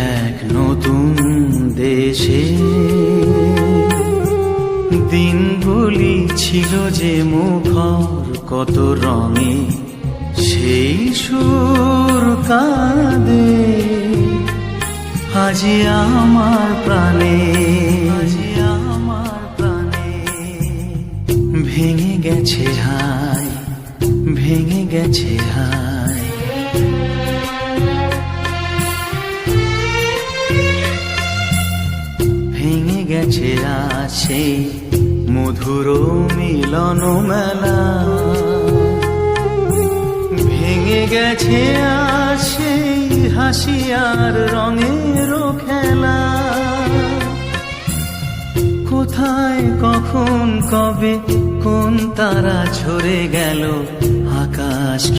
এক নতুন দেশে। দিনগুলি ছিল যে মুখর, কত রঙে সেই সুর কাঁদে। আজি আমার প্রাণে, আজি আমার প্রাণে। ভেঙে গেছে হায়, ভেঙে গেছে হায়। আজ সেই মধুর মিলন মেলা। ভেঙে গেছে আজ সেই হাসি রঙের খেলা। কোথায়, কখন, কবে, কোন তারা ঝরে গেল আকাশ